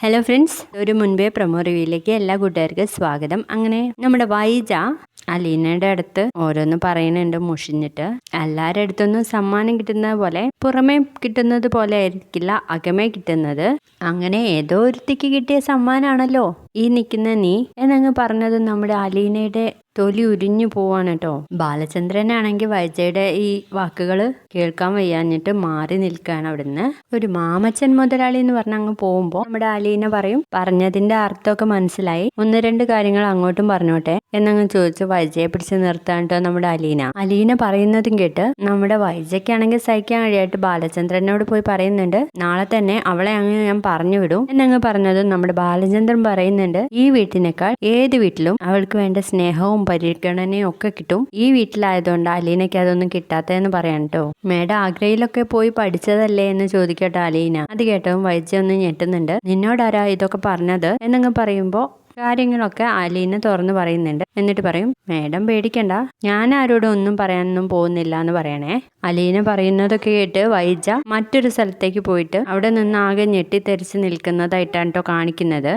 Hello friends ഒരു മുൻപേ promo റിവ്യൂയിലേക്ക് എല്ലാ കൂട്ടുകാർക്കും സ്വാഗതം. അങ്ങനെ നമ്മുടെ വൈജ അലീനയുടെ അടുത്ത് ഓരോന്ന് പറയുന്നുണ്ട് മുഷിഞ്ഞിട്ട്. എല്ലാവരുടെ അടുത്തൊന്നും സമ്മാനം കിട്ടുന്ന പോലെ പുറമേ കിട്ടുന്നത് പോലെ ആയിരിക്കില്ല അകമേ കിട്ടുന്നത്. അങ്ങനെ ഏതോ ഒരുത്തിക്ക് കിട്ടിയ സമ്മാനാണല്ലോ. ഈ നിൽക്കുന്ന നീ എന്നങ്ങ് പറഞ്ഞത് നമ്മുടെ അലീനയുടെ തൊലി ഉരിഞ്ഞു പോവാണ് കേട്ടോ. ബാലചന്ദ്രനാണെങ്കിൽ വൈജയുടെ ഈ വാക്കുകൾ കേൾക്കാൻ വയ്യാഞ്ഞിട്ട് മാറി നിൽക്കുകയാണ് അവിടുന്ന്. ഒരു മാമച്ചൻ മുതലാളി എന്ന് പറഞ്ഞ അങ്ങ് പോകുമ്പോൾ നമ്മുടെ അലീന പറയും പറഞ്ഞതിന്റെ അർത്ഥമൊക്കെ മനസ്സിലായി. ഒന്ന് രണ്ട് കാര്യങ്ങൾ അങ്ങോട്ടും പറഞ്ഞോട്ടെ എന്നങ്ങ് ചോദിച്ചു വൈജയെ പിടിച്ച് നിർത്താൻ കേട്ടോ നമ്മുടെ അലീന. അലീന പറയുന്നതും കേട്ട് നമ്മുടെ വൈജയ്ക്കാണെങ്കിൽ സഹിക്കാൻ കഴിയായിട്ട് ബാലചന്ദ്രനോട് പോയി പറയുന്നുണ്ട് നാളെ തന്നെ അവളെ അങ്ങ് ഞാൻ പറഞ്ഞു വിടും എന്നങ്ങ് പറഞ്ഞതും നമ്മുടെ ബാലചന്ദ്രൻ പറയുന്നുണ്ട് ഈ വീട്ടിനേക്കാൾ ഏത് വീട്ടിലും അവൾക്ക് വേണ്ട സ്നേഹവും പരിഗണനയും ഒക്കെ കിട്ടും. ഈ വീട്ടിലായതുകൊണ്ട് അലീനയ്ക്ക് അതൊന്നും കിട്ടാത്തതെന്ന് പറയാൻ കേട്ടോ മേഡം ആഗ്രയിലൊക്കെ പോയി പഠിച്ചതല്ലേ എന്ന് ചോദിക്കട്ടോ അലീന. അത് കേട്ടോ വൈദ്യ ഒന്ന് ഞെട്ടുന്നുണ്ട്. നിന്നോടാരാ ഇതൊക്കെ പറഞ്ഞത്? എന്നങ്ങ് പറയുമ്പോൾ കാര്യങ്ങളൊക്കെ അലീന തുറന്നു പറയുന്നുണ്ട്. എന്നിട്ട് പറയും മേഡം പേടിക്കണ്ട. ഞാൻ ആരോടും ഒന്നും പറയാനൊന്നും പോകുന്നില്ല എന്ന് പറയണേ. അലീന പറയുന്നതൊക്കെ കേട്ട് വൈജ മറ്റൊരു സ്ഥലത്തേക്ക് പോയിട്ട് അവിടെ നിന്ന് ആകെ ഞെട്ടിത്തെറിച്ച് നിൽക്കുന്നതായിട്ടാണ് കേട്ടോ കാണിക്കുന്നത്.